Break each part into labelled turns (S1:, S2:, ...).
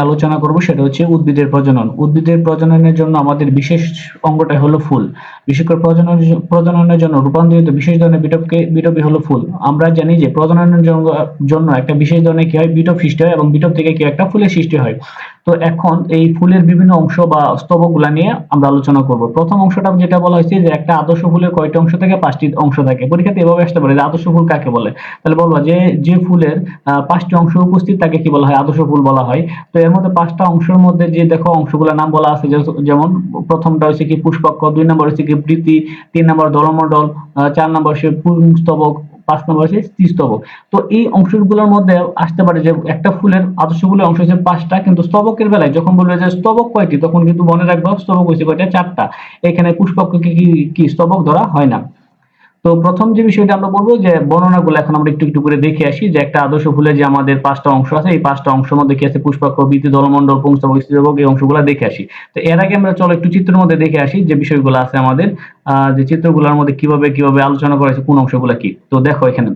S1: আলোচনা করব সেটা হচ্ছে উদ্ভিদের প্রজনন। উদ্ভিদের প্রজননের জন্য আমাদের বিশেষ অঙ্গটা হলো ফুল। বিশেষ করে প্রজনন প্রজননের জন্য রূপান্তরিত বিশেষ ধরনের বিটপকে বিটপই হলো ফুল। আমরা জানি যে প্রজননের জন্য- জন্য একটা বিশেষ ধরনের কি হয়? বিটপ সৃষ্টি হয় এবং বিটপ থেকে কি একটা ফুলের সৃষ্টি হয়। তো এখন এই ফুলের বিভিন্ন অংশ বা স্তবকগুলা নিয়ে আমরা আলোচনা করব। প্রথম অংশটা যেটা বলা হয়েছে যে একটা আদর্শ ফুলের কয়টা অংশ থাকে পাঁচটি অংশ থাকে। পরীক্ষাতে এভাবে আসতে পারে যে আদর্শ ফুল কাকে বলে? তাহলে বলব যে যে ফুলের পাঁচটি অংশ উপস্থিত তাকে কি বলা হয়? আদর্শ ফুল বলা হয়। তো এর মধ্যে পাঁচটা অংশের মধ্যে যে দেখো অংশগুলোর নাম বলা আছে যেমন প্রথমটা হচ্ছে কি পুষ্পাক্ষ, দুই নম্বর হচ্ছে কি বৃত্তি, তিন নম্বর দলমণ্ডল চার নম্বর হচ্ছে পুংস্তবক পাঁচ নম্বর আছে স্ত্রীস্তবক তো এই অংশগুলোর মধ্যে আসতে পারে যে একটা ফুলের আদর্শ ফুলের অংশ হচ্ছে পাঁচটা, কিন্তু স্তবকের বেলায় যখন বলবে যে স্তবক কয়টি, তখন কিন্তু মনে রাখবে স্তবক হয়েছে কয়টা? চারটা। এখানে পুষ্পককে কি কি স্তবক ধরা হয় না। তো প্রথম যে বিষয়টা আমরা বলব যে বর্ণনাগুলো এখন আমরা একটু একটু করে দেখে আসি যে একটা আদর্শ ফুলে যে আমাদের পাঁচটা অংশ আছে, এই পাঁচটা অংশ মধ্যে কি আছে? পুষ্পাক্ষ বৃত্তি দলমন্ডল পুংস্তবক স্ত্রীস্তবক এই অংশগুলো দেখে আসি। তো এর আগে আমরা চলো একটু চিত্রের মধ্যে দেখে আসি যে বিষয়গুলো আছে আমাদের, আহ, যে চিত্রগুলোর মধ্যে কীভাবে কীভাবে আলোচনা করা হয়েছে, কোন অংশগুলো কি? তো দেখো এখানে।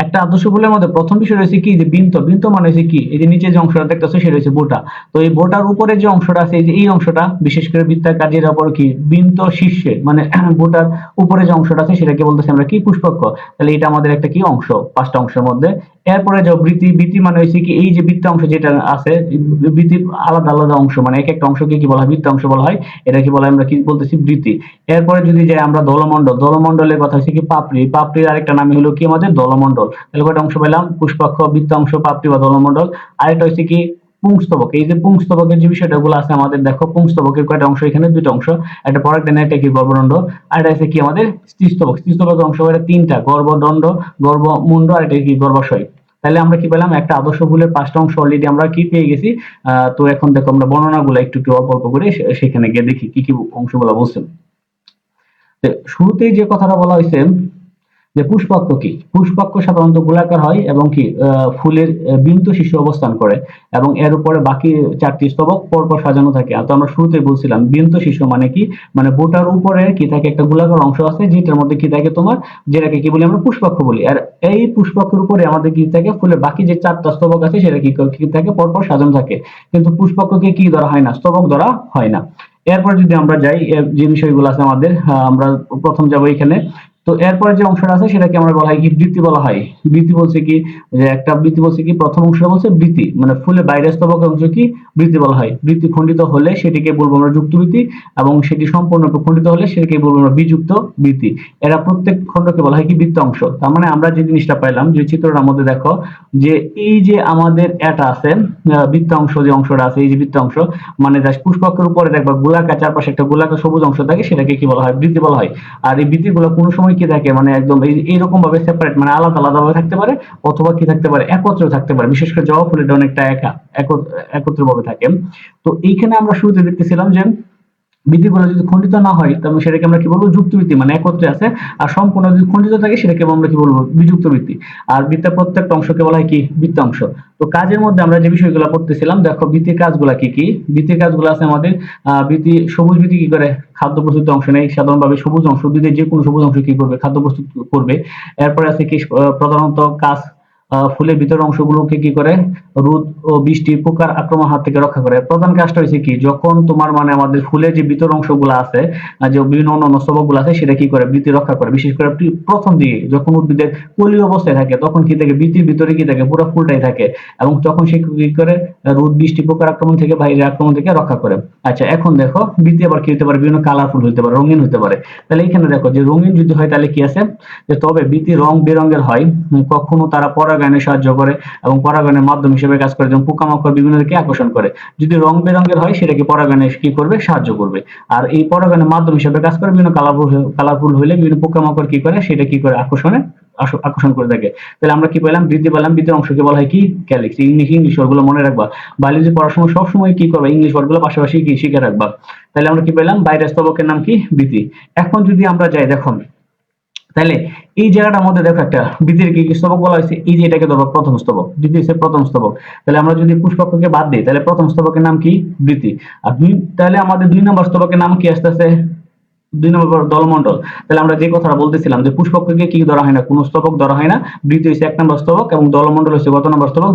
S1: একটা আদর্শ ফুলের মধ্যে প্রথম বিষয় রয়েছে কি? যে বৃন্ত বৃন্ত মানে হচ্ছে কি? এই যে নিচে যে অংশটা দেখতেছো, সেটা হচ্ছে বোটা। তো এই বোটার উপরে যে অংশটা আছে, এই যে এই অংশটা, বিশেষ করে বৃত্তাকার কাজের উপর কি? বৃন্ত শীর্ষে মানে বোটার উপরে যে অংশটা আছে, সেটাকে বলতেছে আমরা কি? পুষ্পক্ষ। তাহলে এটা আমাদের একটা কি অংশ? পাঁচটা অংশের মধ্যে। এরপরে যে বৃত্তি বৃত্তি মানে হচ্ছে কি এই যে বৃত্ত অংশ যেটা আছে বৃত্তির আলাদা আলাদা অংশ মানে এক একটা অংশকে কি বলা হয়? বৃত্ত অংশ বলা হয়। এটা কি বলা হয় আমরা কি বলতেছি? বৃত্তি। এরপরে যদি যাই আমরা দলমণ্ডল, দলমণ্ডলের কথা হচ্ছে কি পাপড়ি। পাপড়ির আরেকটা নাম হলো কি আমাদের? দলমণ্ডল। তাহলে কয়টা অংশ পেলাম পুষ্পাক্ষ বৃত্ত অংশ পাপড়ি বা দলমণ্ডল। আরেকটা হচ্ছে কি পুংস্তবক। এই যে পুংস্তবকের যে বিষয়টা গুলো আছে আমাদের, দেখো পুংস্তবকের কয়টা অংশ? এখানে দুটো অংশ। একটা পরাগদণ্ড একটা কি? গর্ভদণ্ড। আর এটা হচ্ছে কি আমাদের? স্ত্রীস্তবক স্ত্রীস্তবকের অংশ এটা তিনটা, গর্ভদণ্ড, গর্ভমুণ্ড আর এটা কি? গর্ভাশয়। তাহলে আমরা কি পেলাম? একটা আদর্শ ভুলের পাঁচটা অংশ অলরেডি আমরা কি পেয়ে গেছি? তো এখন দেখো আমরা বর্ণনাগুলো একটু একটু অল্প অল্প করে সেখানে গিয়ে দেখি কি কি অংশগুলো বলছেন। শুরুতেই যে কথাটা বলা হয়েছে যে পুষ্পাক্ষ কি? পুষ্পাক্ষ সাধারণত গোলাকার হয় এবং কি ফুলের বিন্তু শিশু অবস্থান করে এবং এর উপরে বাকি চারটি স্তবক পরপর সাজানো থাকে। তো আমরা শুরুতে বলছিলাম বিন্তু শিশু মানে কি? মানে বোটার উপরে কি থাকে একটা গোলাকার অংশ আছে, যেটার মধ্যে কি থাকে তোমার? যেটাকে কি বলি আমরা পুষ্পাক্ষ বলি। আর এই পুষ্পাক্ষের উপরে আমাদের কি থাকে? ফুলের বাকি যে চারটা স্তবক আছে, সেটা কি কি থাকে? পরপর সাজানো থাকে। কিন্তু পুষ্পাক্ষকে কি ধরা হয় না? স্তবক ধরা হয় না। এরপর যদি আমরা যাই যে বিষয়গুলো আছে আমাদের আমরা প্রথম যাব এখানে। তো এরপরে যে অংশটা আছে সেটাকে আমরা বলা হয় কি বৃত্তি বলা হয়। বৃত্তি বলছে কি? যে একটা বৃত্তি বলছে কি? প্রথম অংশটা বলছে বৃত্তি। মানে ফুলে বাইরের স্তবক অংশ কি? বৃত্তি বলা হয়। বৃত্তি খণ্ডিত হলে সেটিকে বলব আমরা যুক্ত বৃত্তি এবং সেটি সম্পূর্ণ খণ্ডিত হলে সেটাকে বলব আমরা বিযুক্ত বৃত্তি। এরা প্রত্যেক খণ্ডকে বলা হয় কি? বৃত্ত অংশ। তার মানে আমরা যে জিনিসটা পাইলাম, যে চিত্রটার মধ্যে দেখো, যে এই যে আমাদের এটা আছে বৃত্ত অংশ যে অংশটা আছে, এই যে বৃত্ত অংশ মানে যা পুষ্পকের উপরে দেখবা গোলাকার চারপাশে একটা গোলাকার সবুজ অংশ থাকে, সেটাকে কি বলা হয়? বৃত্তি বলা হয়। আর এই বৃত্তিগুলো কোনো সময় কি থাকে? মানে একদম এই- এইরকম ভাবে সেপারেট মানে আলাদা আলাদা ভাবে থাকতে পারে অথবা কি থাকতে পারে? একত্রে থাকতে পারে। বিশেষ করে জবা ফুলের অনেকটা একা, একত্র ভাবে থাকে। তো এইখানে আমরা শুরুতে দেখতেছিলাম যে বৃত্তিগুলো যদি খণ্ডিত না হয় তবে সেটাকে আমরা কি বলব? যুক্ত বৃত্তি মানে একত্রে আছে। আর সম্পূর্ণ যদি খণ্ডিত থাকে, সেটাকে আমরা কি বলব? বিযুক্ত বৃত্তি আর বৃত্তের প্রত্যেকটা অংশকে বলা হয় কি? বৃত্ত অংশ। তো কাজের মধ্যে আমরা যে বিষয়গুলো পড়তেছিলাম দেখো বৃত্তির কাজগুলা কি কি? বৃত্তির কাজগুলো আছে আমাদের বৃত্তি, সবুজ বৃত্তি কি করে? খাদ্য প্রস্তুতিতে অংশ নেই, সাধারণভাবে সবুজ অংশ উদ্ভিদের যে কোনো সবুজ অংশ কি করবে? খাদ্য প্রস্তুত করবে। এরপরে আছে কি প্রধানত কাজ ফুলের ভিতরের অংশগুলোকে কি করে? রোদ ও বৃষ্টি, পোকার আক্রমণ হাত থেকে রক্ষা করে। প্রধান কাজটা হচ্ছে কি? যখন তোমার মানে আমাদের ফুলের যে ভিতর অংশগুলো আছে যে বিভিন্ন অন্যান্য স্তবকগুলো আছে, সেটা কি করে? বৃত্তি রক্ষা করে। বিশেষ করে প্রথম দিকে যখন উদ্ভিদের কলি অবস্থায় থাকে, তখন কি থাকে? বৃত্তির ভিতরে কি থাকে? পুরো ফুলটাই থাকে। এবং তখন সে কি করে? রোদ, বৃষ্টি, পোকার আক্রমণ থেকে বাইরের আক্রমণ থেকে রক্ষা করে। আচ্ছা এখন দেখো, বৃত্তি আবার কি হতে পারে? বিভিন্ন কালারফুল হতে পারে, রঙিন হতে পারে। তাহলে এখানে দেখো যে রঙিন যদি হয়, তাহলে কি আছে? যে তবে বৃত্তি রং বেরঙের হয়। কখনো তারা পরাগায়নে সাহায্য করে এবং পরাগায়নের মাধ্যম হিসেবে কাজ করে যেমন পোকামাকড় বিভিন্ন দিকে আকর্ষণ করে। যদি রং বেরঙের হয় সেটাকে পরাগায়নে কি করবে? সাহায্য করবে। আর এই পরাগায়নের মাধ্যম হিসেবে কাজ করে বিভিন্ন কালারফুল কালারফুল হলে বিভিন্ন পোকামাকড় কি করে? সেটা কি করে? আকর্ষণে আকর্ষণ করে থাকে। তাহলে আমরা কি পেলাম বৃদ্ধি পেলাম বৃদ্ধির অংশকে বলা হয় কি? ক্যালিক্স ইংলিশ ইংলিশ ওয়ার্ডগুলো মনে রাখবা। বায়োলজি সময় সবসময় কি করবে? ইংলিশ ওয়ার্ডগুলো পাশাপাশি কি শিখে রাখবা? তাহলে আমরা কি পেলাম বাইরের স্তবকের নাম কি? বৃদ্ধি। এখন যদি আমরা যাই, দেখুন তাহলে এই জায়গাটার মধ্যে দেখো একটা বৃদ্ধির কি স্তবক বলা হয়েছে? এই যে এটাকে ধরো প্রথম স্তবক দ্বিতীয় হচ্ছে প্রথম স্তবক। তাহলে আমরা যদি পুষ্পককে বাদ দিই, তাহলে প্রথম স্তবকের নাম কি? বৃদ্ধি। আর দুই তাহলে আমাদের দুই নম্বর স্তবকের নাম কি আসতেছে দুই নম্বর দলমন্ডল তাহলে আমরা যে কথাটা বলতেছিলাম যে পুষ্পককে কি ধরা হয় না, কোনো স্তবক ধরা হয় না বৃত্তি হচ্ছে এক নম্বর স্তবক এবং দলমন্ডল হচ্ছে কত নম্বর স্তবক?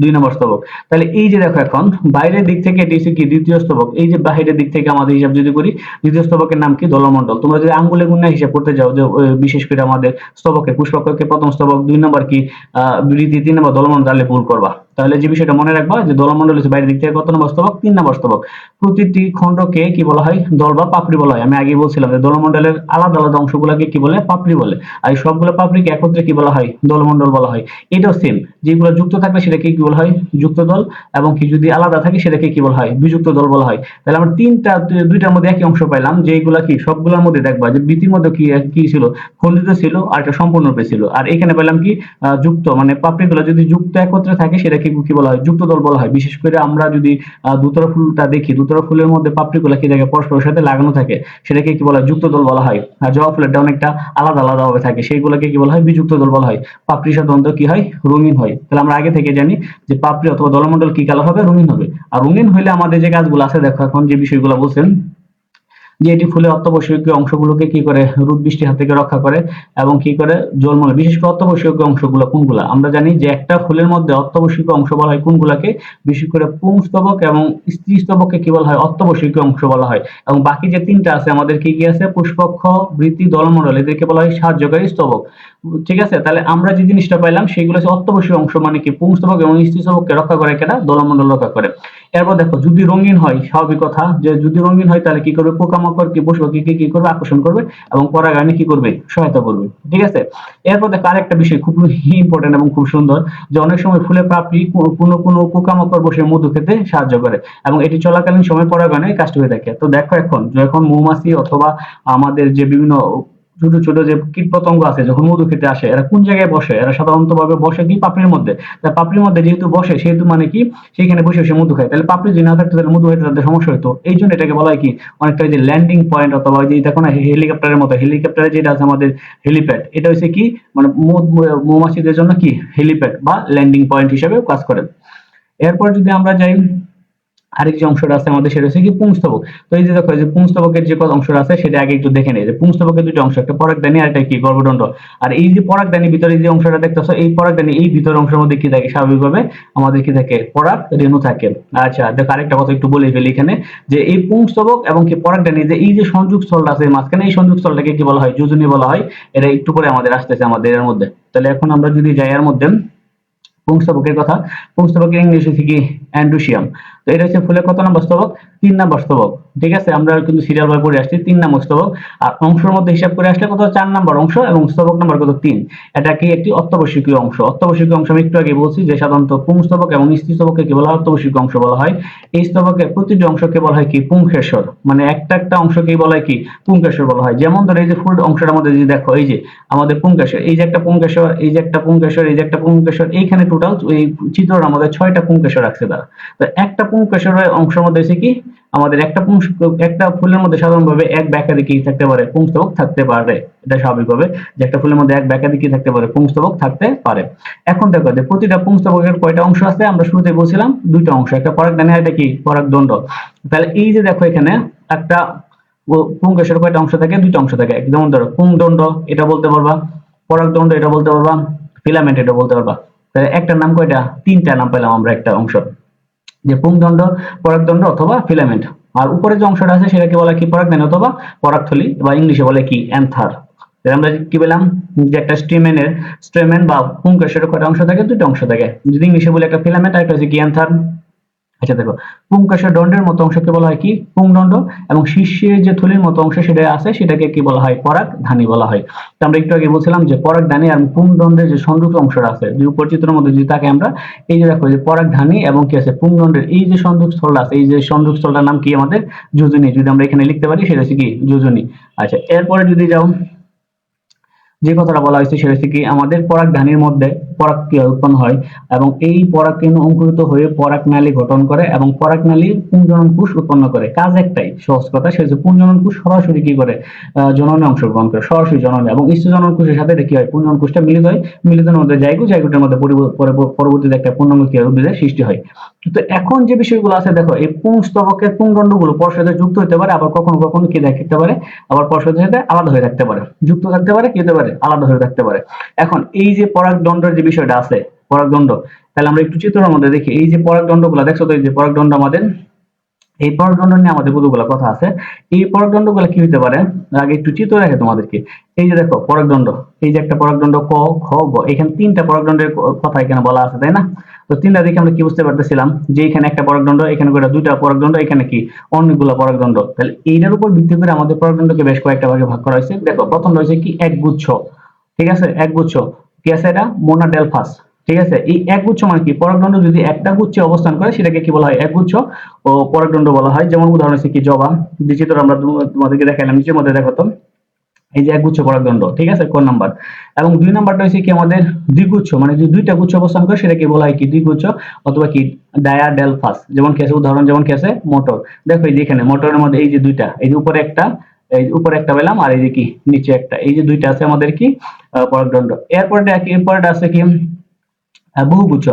S1: দুই নম্বর স্তবক। তাহলে এই যে দেখো এখন, বাইরের দিক থেকে এটি হচ্ছে কি দ্বিতীয় স্তবক, এই যে বাহিরের দিক থেকে আমাদের হিসাব যদি করি, দ্বিতীয় স্তবকের নাম কি? দলমন্ডল তোমরা যদি আঙ্গুলে গুণে হিসাব করতে যাও যে বিশেষ করে আমাদের স্তবকে পুষ্পককে প্রথম স্তবক, দুই নম্বর কি? বৃত্তি তিন নম্বর দলমন্ডল তাহলে ভুল করবা। তাহলে যে বিষয়টা মনে রাখবা যে দলমন্ডল হচ্ছে বাইরের দিক থেকে কত নম্বর স্তবক তিন নম্বর স্তবক প্রতিটি খণ্ডকে কি বলা হয়? দল বা পাপড়ি বলা হয়। আমি আগে বলছিলাম যে দলমন্ডলের আলাদা আলাদা অংশগুলোকে কি বলে? পাপড়ি বলে। আর এই সবগুলো পাপড়িকে একত্রে কি বলা হয়? দলমন্ডল বলা হয়। এটাও সেম যেগুলো যুক্ত থাকলে সেটাকে কি বলা হয়? যুক্ত দল। এবং কি যদি আলাদা থাকে সেটাকে কি বলা হয়? বিযুক্ত দল বলা হয়। তাহলে আমরা তিনটা, দুইটার মধ্যে একই অংশ পাইলাম। যে এইগুলা কি? সবগুলোর মধ্যে দেখবা যে বৃত্তির মধ্যে কি কি ছিল? খণ্ডিত ছিল আর এটা সম্পূর্ণরূপে ছিল। আর এখানে পেলাম কি? যুক্ত। মানে পাপড়িগুলো যদি যুক্ত একত্রে থাকে সেটাকে কি বলা হয়, যুক্ত দল বলা হয়। বিশেষ করে আমরা যদি দুতরা ফুলটা দেখি দুতরা ফুলের মধ্যে পাপড়িগুলো কি থাকে পরস্পরের সাথে লাগানো থাকে? সেটাকে কি বলা হয়, যুক্ত দল বলা হয়। আর জবা ফুলেরটা অনেকটা আলাদা আলাদা ভাবে থাকে। সেইগুলোকে কি বলা হয়, বিযুক্ত দল বলা হয়। পাপড়ি সাধারণত কি হয়? রঙিন হয়। তাহলে আমরা আগে থেকে জানি যে পাপড়ি অথবা দলমন্ডল কি কালার হবে? রঙিন হবে। আর রঙিন হইলে আমাদের যে কাজগুলো আছে, দেখো এখন যে বিষয়গুলো বলছেন যে এটি ফুলে অত্যাবশ্যকীয় অংশগুলোকে কি করে রোদ বৃষ্টির হাত থেকে রক্ষা করে এবং কি করে জলমল বিশেষ করে অত্যাবশ্যকীয় অংশগুলো, কোনগুলো? আমরা জানি যে একটা ফুলের মধ্যে অত্যাবশ্যকীয় অংশ বলা হয় কোনগুলাকে? বিশেষ করে পুংস্তবক এবং স্ত্রী স্তবককে কি বলা হয়? অত্যাবশ্যকীয় অংশ বলা হয়। এবং বাকি যে তিনটা আছে, আমাদের কি কি আছে? পুষ্পক্ষ, বৃত্তি, দলমণ্ডল, এদেরকে বলা হয় সাহায্যকারী স্তবক। ঠিক আছে? তাহলে আমরা যে জিনিসটা পাইলাম, সেগুলো হচ্ছে অত্যাবশ্যকীয় অংশ মানে কি? পুংস্তবক এবং স্ত্রী রক্ষা করে কেনা, দলমণ্ডল রক্ষা করে। এরপর দেখো, যদি রঙিন হয়, স্বাভাবিক কথা, যে যদি রঙিন হয়, তাহলে কি করবে? পোকামাকড় কি বসবে? কি কি করবে? আকর্ষণ করবে এবং পরাগায়নে কি করবে? সহায়তা করবে। ঠিক আছে? এরপর দেখো, আরেকটা বিষয় খুব ইম্পর্টেন্ট এবং খুব সুন্দর, যে অনেক সময় ফুলের পাপড়ি কোনো কোনো পোকামাকড় বসে মধু খেতে সাহায্য করে এবং এটি চলাকালীন সময় পরাগায়নে কাজটি হয়ে থাকে। তো দেখো এখন, যখন মৌমাছি অথবা আমাদের যে বিভিন্ন ছোট ছোট যে কীট পতঙ্গ আছে, যখন মধু খেতে আসে, এরা কোন জায়গায় বসে? এরা সাধারণত ভাবে বসে কি পাপড়ির মধ্যে? তা পাপড়ির মধ্যে যেহেতু বসে, সেহেতু মানে কি? সেখানে বসে বসে মধু খায়। তাহলে পাপড়ি যদি না থাকতো, তাহলে মধু হইতে তাদের সমস্যা হতো এই জন্য এটাকে বলা হয় কি? অনেকটা যে ল্যান্ডিং পয়েন্ট অথবা যে দেখো না হেলিকপ্টারের মতো, হেলিকপ্টারে যেটা আছে আমাদের হেলিপ্যাড এটা হচ্ছে কি? মানে মৌমাছিদের জন্য কি? হেলিপ্যাড বা ল্যান্ডিং পয়েন্ট হিসেবে কাজ করে। এরপর যদি আমরা যাই আরেক যে অংশটা আছে আমাদের, সেটা হচ্ছে কি পুংস্তবক। তো এই যে দেখো যে পুংস্তবকের যে অংশটা আছে, সেটা আগে একটু দেখে নেই। যে পুংস্তবকের দুটো অংশ, একটা পরাগদানি আর একটা কি? গর্ভদণ্ড। আর এই যে পরাগদানি ভিতরে যে অংশটা দেখতেছো, এই পরাগদানি এই ভিতরের অংশের মধ্যে কি থাকে? স্বাভাবিকভাবে আমাদের কি থাকে? পরাগ রেণু থাকে। আচ্ছা দেখো আরেকটা কথা একটু বলে ফেলি এখানে, যে এই পুংস্তবক এবং কি পরাগদানি যে এই যে সংযোগ স্থলটা আছে মাঝখানে, এই সংযোগ স্থলটাকে কি বলা হয়? যোজনী বলা হয়। এটা একটু পরে আমাদের আসতেছে আমাদের এর মধ্যে। তাহলে এখন আমরা যদি যাই এর মধ্যে পুংস্তবকের কথা। পুংস্তবকের ইংলিশ হচ্ছে কি অ্যান্ড্রুসিয়াম তো এটা হচ্ছে ফুলের কত নম্বর স্তবক? তিন নম্বর স্তবক। ঠিক আছে, আমরা কিন্তু সিরিয়াল ভাবে পড়ে আসছি, তিন নম্বর স্তবক। আর অংশের মধ্যে হিসাব করে আসলে কত? চার নম্বর অংশ এবং স্তবক নম্বর কত? তিন। এটা কি একটি অত্যাবশ্যকীয় অংশ? অত্যাবশ্যকীয় অংশ আমি একটু আগে বলছি যে সাধারণত পুংস্তবক এবং স্ত্রী স্তবককে কি বলা হয়? অত্যাবশ্যকীয় অংশ বলা হয়। এই স্তবকের প্রতিটি অংশকে বলা হয় কি? পুংকেশ্বর মানে একটা একটা অংশকেই বলা হয় কি? পুংকেশ্বর বলা হয়। যেমন ধরো এই যে ফুল অংশটার মধ্যে যদি দেখো, এই যে আমাদের পুংকেশ্বর এই যে একটা পুংকেশ্বর এই যে একটা পুংকেশ্বর এই যে একটা পুংকেশ্বর এইখানে টোটাল এই চিত্রটার মধ্যে ছয়টা পুংকেশ্বর রাখছে তারা। তো একটা পুংকেশ্বরের অংশের মধ্যে হচ্ছে কি? আমাদের একটা পুং একটা ফুলের মধ্যে সাধারণভাবে এক বা কি থাকতে পারে? পুংস্তবক থাকতে পারে। এটা স্বাভাবিকভাবে যে একটা ফুলের মধ্যে এক বা কি থাকতে পারে? পুংস্তবক থাকতে পারে। এখন দেখো যে প্রতিটা পুংস্তবকের কয়টা অংশ আছে? আমরা শুরুতে বলছিলাম দুইটা অংশ। একটা পরাগদানি আর একটা কি? পরাগদণ্ড তাহলে এই যে দেখো এখানে একটা পুংকেশ্বর কয়টা অংশ থাকে? দুইটা অংশ থাকে। যেমন ধরো পুংদণ্ড এটা বলতে পারবা। পরাগদণ্ড এটা বলতে পারবা। ফিলামেন্ট, এটা বলতে পারবা। তাহলে একটা নাম কয়টা? তিনটা নাম পেলাম আমরা একটা অংশ। যে পুংদণ্ড পরাগদণ্ড অথবা ফিলামেন্ট। আর উপরে যে অংশটা আছে সেটাকে বলা কি পরাগদণ্ড অথবা পরাগথলি বা ইংলিশে বলে কি অ্যান্থার। আমরা কি বললাম যে একটা স্ট্রিমেনের, স্ট্রেমেন বা পুংকেশ্বরের কয়টা অংশ থাকে? দুটো অংশ থাকে। যদি ইংলিশে বলে একটা ফিলামেন্ট আর একটা হচ্ছে কি অ্যান্থার। আচ্ছা দেখো পুংকেশ্বর দণ্ডের মতো অংশকে বলা হয় কি? পুংদণ্ড এবং শীর্ষের যে থলির মতো অংশ সেটা আছে, সেটাকে কি বলা হয়? পরাগ ধানী বলা হয়। তো আমরা একটু আগে বলছিলাম যে পরাগ ধানী আর পুংদণ্ডের যে সংযুক্ত অংশটা আছে যে উপরচিত্রের মধ্যে যদি তাকে আমরা, এই যে দেখো যে পরাগ ধানী এবং কি আছে? পুংদণ্ডের এই যে সংযোগ স্থলটা আছে, এই যে সংযোগ স্থলটার নাম কি আমাদের? যোজনী। যদি আমরা এখানে লিখতে পারি, সেটা হচ্ছে কি? যোজনী। আচ্ছা এরপরে যদি যাও যে কথাটা বলা হয়েছে সেটা হচ্ছে কি আমাদের পরাগধানীর মধ্যে পরাগ ক্রিয়া উৎপন্ন হয় এবং এই পরাগ কেন্দ্র অঙ্কুরিত হয়ে পরাগ নালী গঠন করে এবং পরাগ নালী পুংজনন কোষ উৎপন্ন করে। কাজ একটাই, সহজ কথা সেটা হচ্ছে পুংজনন কোষ সরাসরি কি করে? জননে অংশগ্রহণ করে, সরাসরি জননে এবং স্থজনন কোষের সাথে এটা কি হয়? পুংজনন কোষটা মিলিত হয় মিলিতের মধ্যে জায়গো, জায়গোটার মধ্যে পরবর্তীতে একটা পূর্ণাঙ্গ ক্রিয়া উদ্ভিদের সৃষ্টি হয়। তো এখন যে বিষয়গুলো আছে, দেখো, এই পুংস্তবকের পুংদণ্ডগুলো পরস্পরের সাথে যুক্ত হতে পারে, আবার কখনো কখনো কি দেখতে পারে? আবার পরস্পরের সাথে আলাদা হয়ে থাকতে পারে, যুক্ত থাকতে পারে, কি হতে পারে? আলাদা হয়ে থাকতে পারে। এখন এই যে পরাগদণ্ডের যে বিষয়টা আছে পরাগদণ্ড তাহলে আমরা একটু চিত্রের মধ্যে দেখি। এই যে পরাগদণ্ডগুলো দেখছ তো এই যে পরাগদণ্ড আমাদের? এই পরাগদণ্ড নিয়ে আমাদের কতগুলো কথা আছে? এই পরাগদণ্ডগুলো কি হতে পারে? আগে একটু চিত্র রাখে তোমাদেরকে। এই যে দেখো পরাগদণ্ড এই যে একটা পরাগদণ্ড ক, খ, গ, এখানে তিনটা পরাগদণ্ডের কথা এখানে বলা আছে, তাই না? তো তিনটা দেখে আমরা কি বুঝতে পারতেছিলাম? যে এখানে একটা পরাগদণ্ড, এখানে করে দুইটা পরাগদণ্ড, এখানে কি? অনেকগুলো পরাগদণ্ড। তাহলে এইটার উপর ভিত্তি করে আমাদের পরাগদণ্ডকে বেশ কয়েকটা ভাগে ভাগ করা হয়েছে। দেখো, প্রথম রয়েছে কি? একগুচ্ছ। ঠিক আছে? একগুচ্ছ। কি আছে এটা? মোনাডেলফাস ঠিক আছে? এই একগুচ্ছ মানে কি? পরাগদণ্ড যদি একটা গুচ্ছে অবস্থান করে, সেটাকে কি বলা হয়? একগুচ্ছ। ও পরাগদণ্ড বলা হয়। যেমন উদাহরণ হচ্ছে কি? জবা। যে চিত্র আমরা তোমাদেরকে দেখাইলাম, নিচের মধ্যে দেখো তো। এই যে একগুচ্ছ পরাগদণ্ড ঠিক আছে? কোন নাম্বার? এবং দুই নাম্বারটা হচ্ছে কি আমাদের দ্বিগুচ্ছ মানে যে দুইটা গুচ্ছ অবস্থান করে, সেটাকে বলা হয় কি দ্বিগুচ্ছ অথবা কি ডায়া ডায়াডেলফাস। যেমন কেসে উদাহরণ যেমন কেসে মোটর। দেখো এই যে এখানে, মোটরের মধ্যে এই যে দুইটা, এই যে উপরে একটা, এই উপরে একটা পেলাম, আর এই যে কি, নিচে একটা, এই যে দুইটা আছে আমাদের কি পরাগদণ্ড। এরপরে এরপরে আছে কি বহুগুচ্ছ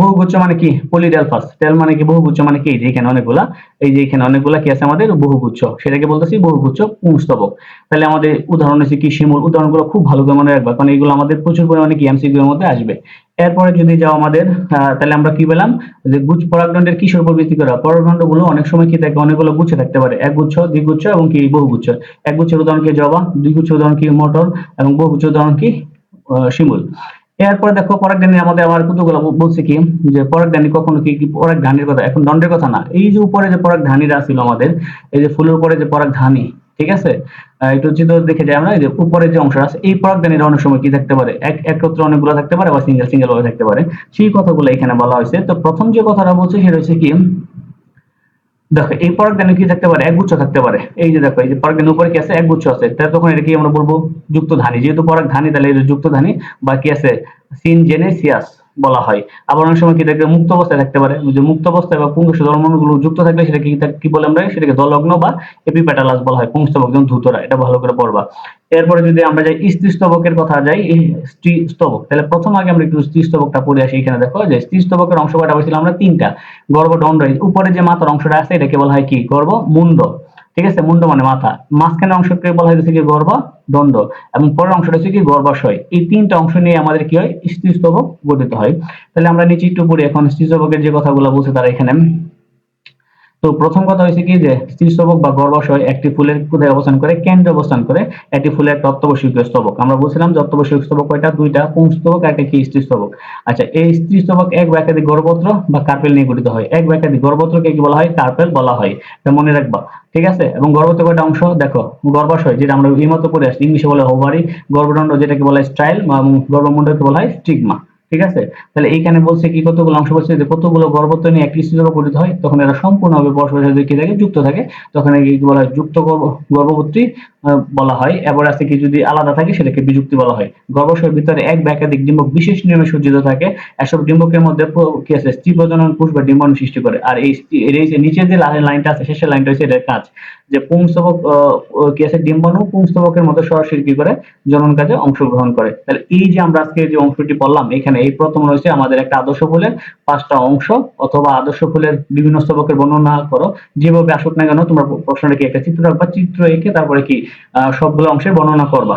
S1: বহুগুচ্ছ মানে কি? পলিডেলফাস টেল মানে কি? বহুগুচ্ছ মানে কি? এই যে এখানে অনেকগুলা, এই যে এখানে অনেকগুলা কি আছে আমাদের? বহুগুচ্ছ সেটাকে বলতেছি বহুগুচ্ছ পুংস্তবক। তাহলে আমাদের উদাহরণ হচ্ছে কি? শিমুল। উদাহরণগুলো খুব ভালো করে মনে রাখবা, কারণ এগুলো আমাদের প্রচুর পরিমাণে কি এমসিকিউ এর মধ্যে আসবে। এরপরে যদি যাও আমাদের তাহলে আমরা কি পেলাম? যে গুচ্ছ পরাগদণ্ডের কিশোর উপর ভিত্তি করা? পরাগদণ্ডগুলো অনেক সময় কি থাকে? অনেকগুলো গুচ্ছ থাকতে পারে। এক গুচ্ছ দ্বিগুচ্ছ এবং কি বহুগুচ্ছ এক উদাহরণ কি জবা? দ্বিগুচ্ছ উদাহরণ কি মটর এবং বহুগুচ্ছ উদাহরণ কি শিমুল। এরপরে দেখো পরাগধানী আমাদের আমার কতগুলো বল- বলছে কি? যে পরাগধানী কখনো কি পরাগধানীর কথা? এখন দণ্ডের কথা না। এই যে উপরে যে পরাগধানীরা ছিল আমাদের, এই যে ফুলের উপরে যে পরাগধানী ঠিক আছে? একটু চিত্র দেখে যাই আমরা, এই যে উপরে যে অংশ আছে, এই পরাগধানীরা অনেক সময় কি থাকতে পারে? এক একত্র অনেকগুলো থাকতে পারে বা সিঙ্গেল সিঙ্গেল ভাবে থাকতে পারে। সেই কথাগুলো এখানে বলা হয়েছে। তো প্রথম যে কথাটা বলছে, সেটা হচ্ছে কি দেখো, এই পরাগধানী কি থাকতে পারে? একগুচ্ছ থাকতে পারে। এই যে দেখো, এই যে পরাগধানীর উপরে কি আছে? একগুচ্ছ আছে। তাহলে তখন এটা কি আমরা বলব? যুক্ত ধানী। যেহেতু পরাগধানী তাহলে এটা যুক্ত ধানী। বা কি আছে সিনজেনেসিয়াস বলা হয়। আবার অনেক সময় কি দেখবে? মুক্ত অবস্থায় থাকতে পারে। যে মুক্ত অবস্থায় বা পুংস ধর্মগুলো যুক্ত থাকলে সেটা কি কি বলে আমরা? সেটাকে দলগ্ন বা এপিপ্যাটালাস বলা হয়। পুংস্তবক যেমন ধুতরা, এটা ভালো করে পড়বা। এরপরে যদি আমরা যাই স্ত্রী স্তবকের কথা যাই স্ত্রী স্তবক, তাহলে প্রথম আগে আমরা একটু স্ত্রী স্তবকটা পড়ে আসি এখানে, দেখো যে স্ত্রী স্তবকের অংশ কয়টা বলছিলাম আমরা তিনটা, গর্ভদণ্ড উপরে যে মাথার অংশটা আছে, এটাকে বলা হয় কি? গর্ভ মুন্ড ঠিক আছে? মুন্ড মানে মাথা, মাঝখানের অংশকে বলা হয় হচ্ছে কি? গর্ভ দণ্ড এবং পরের অংশটা হচ্ছে কি? গর্ভাশয়, এই তিনটা অংশ নিয়ে আমাদের কি হয়? স্ত্রী স্তবক গঠিত হয়। তাহলে আমরা নিচে একটু পড়ি, এখন স্ত্রী স্তবকের যে কথাগুলো বলছে তারা এখানে তো প্রথম কথা হয়েছে কি যে, স্ত্রীস্তবক বা গর্ভাশয় একটি ফুলের কোথায় অবস্থান করে, কেন্দ্রে অবস্থান করে একটি ফুলের একটা স্তবক। আমরা বলছিলাম যে স্তবক কয়টা? দুইটা পুংস্তবক আর কি স্ত্রীস্তবক। আচ্ছা এই স্ত্রীস্তবক এক বা একাধিক গর্ভপত্র বা কার্পেল নিয়ে গঠিত হয়। এক বা একাধিক গর্ভপত্রকে কি বলা হয়? কার্পেল বলা হয়। এটা মনে রাখবা, ঠিক আছে? এবং গর্ভপত্র কয়টা অংশ? দেখো, গর্ভাশয়, যেটা আমরা এই করে আসছি, ইংলিশে বলে হোভারি গর্ভদণ্ড, যেটাকে বলা হয় স্টাইল এবং গর্ভমণ্ডলকে বলা হয় স্টিগমা। ঠিক আছে? তাহলে এইখানে বলছে কি, কতগুলো অংশ বলছে যে কতগুলো গর্ভত্ব নিয়ে একটি স্তবক গঠিত হয়, তখন এরা সম্পূর্ণভাবে পরস্পরের সাথে কি থাকে, যুক্ত থাকে। তখন কি বলা হয়? যুক্ত গর্ভ- গর্ভবতী বলা হয়। এবার আছে কি, যদি আলাদা থাকে, সেটাকে বিযুক্তি বলা হয়। গর্ভাশয়ের ভিতরে এক বা একাধিক ডিম্বক বিশেষ নিয়মে সজ্জিত থাকে। এসব ডিম্বকের মধ্যে কি আছে? স্ত্রী প্রজনন কোষ বা ডিম্বাণু সৃষ্টি করে। আর এই এর নিচে যে লাইন- লাইনটা আছে, শেষের লাইনটা হচ্ছে এটার কাজ। যে পুংস্তবক কি আছে ডিম্বাণু পুংস্তবকের মধ্যে সরাসরি কি করে? জনন কাজে অংশগ্রহণ করে। তাহলে এই যে আমরা আজকে যে অংশটি পড়লাম, এখানে এই প্রথম রয়েছে আমাদের একটা আদর্শ ফুলের পাঁচটা অংশ, অথবা আদর্শ ফুলের বিভিন্ন স্তবকের বর্ণনা করো। যেভাবে আসুক না কেন, তোমরা প্রশ্নটা কি একটা চিত্র রাখবা, চিত্র এঁকে তারপরে কি সবগুলো অংশের বর্ণনা করবা।